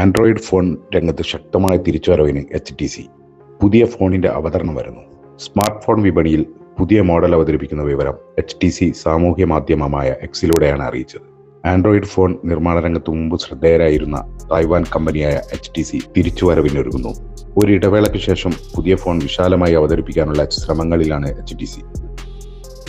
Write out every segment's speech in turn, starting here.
Android phone രംഗത്ത് ശക്തമായ തിരിച്ചുവരവിന് H T C പുതിയ ഫോണിന്റെ അവതരണം വരുന്നു. സ്മാർട്ട് ഫോൺ വിപണിയിൽ പുതിയ മോഡൽ അവതരിപ്പിക്കുന്ന വിവരം എച്ച് ടി സി സാമൂഹ്യ മാധ്യമമായ എക്സിലൂടെയാണ് അറിയിച്ചത്. ആൻഡ്രോയിഡ് ഫോൺ നിർമ്മാണ രംഗത്ത് മുമ്പ് ശ്രദ്ധേയരായിരുന്ന തായ്വാൻ കമ്പനിയായ എച്ച് ടി സി തിരിച്ചുവരവിനൊരുങ്ങുന്നു. ഒരു ഇടവേളയ്ക്ക് ശേഷം പുതിയ ഫോൺ വിശാലമായി അവതരിപ്പിക്കാനുള്ള ശ്രമങ്ങളിലാണ് എച്ച് ടി സി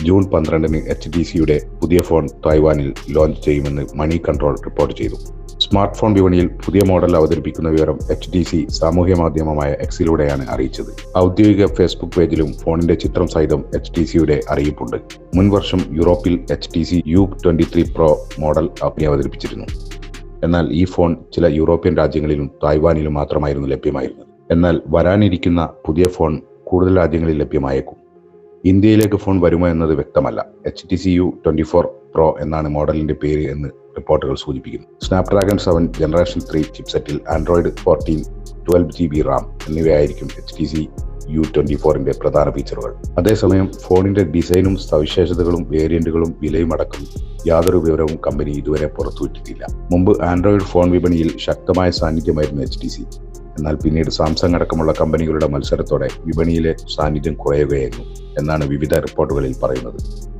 ജൂൺ പന്ത്രണ്ടിന് എച്ച് ടി സിയുടെ പുതിയ ഫോൺ തായ്വാനിൽ ലോഞ്ച് ചെയ്യുമെന്ന് മണി കൺട്രോൾ റിപ്പോർട്ട് ചെയ്തു. സ്മാർട്ട് ഫോൺ വിപണിയിൽ പുതിയ മോഡൽ അവതരിപ്പിക്കുന്ന വിവരം എച്ച് ഡി സി സാമൂഹ്യ മാധ്യമമായ എക്സിലൂടെയാണ് അറിയിച്ചത്. ഔദ്യോഗിക ഫേസ്ബുക്ക് പേജിലും ഫോണിന്റെ ചിത്രം സഹിതം എച്ച് ഡി സിയുടെ അറിയിപ്പുണ്ട്. മുൻവർഷം യൂറോപ്പിൽ H D C U twenty three pro model അഗ്നി അവതരിപ്പിച്ചിരുന്നു. എന്നാൽ ഈ ഫോൺ ചില യൂറോപ്യൻ രാജ്യങ്ങളിലും തായ്വാനിലും മാത്രമായിരുന്നു ലഭ്യമായിരുന്നത്. എന്നാൽ വരാനിരിക്കുന്ന പുതിയ ഫോൺ കൂടുതൽ രാജ്യങ്ങളിൽ ലഭ്യമായേക്കും. ഇന്ത്യയിലേക്ക് ഫോൺ വരുമോ എന്നത് വ്യക്തമല്ല. H T C U twenty four pro എന്നാണ് മോഡലിന്റെ പേര് എന്ന് റിപ്പോർട്ടുകൾ സൂചിപ്പിക്കുന്നു. Snapdragon seven generation three ചിപ്സെറ്റിൽ Android fourteen twelve G B RAM എന്നിവയായിരിക്കും H T C U twenty ഫോറിന്റെ പ്രധാന ഫീച്ചറുകൾ. അതേസമയം ഫോണിന്റെ ഡിസൈനും സവിശേഷതകളും വേരിയന്റുകളും വിലയും അടക്കം യാതൊരു വിവരവും കമ്പനി ഇതുവരെ പുറത്തുവിട്ടിട്ടില്ല. മുമ്പ് ആൻഡ്രോയിഡ് ഫോൺ വിപണിയിൽ ശക്തമായ സാന്നിധ്യമായിരുന്നു എച്ച് ടി സി എന്നാൽ പിന്നീട് സാംസങ് അടക്കമുള്ള കമ്പനികളുടെ മത്സരത്തോടെ വിപണിയിലെ സാന്നിധ്യം കുറയുകയായിരുന്നു എന്നാണ് വിവിധ റിപ്പോർട്ടുകളിൽ പറയുന്നത്.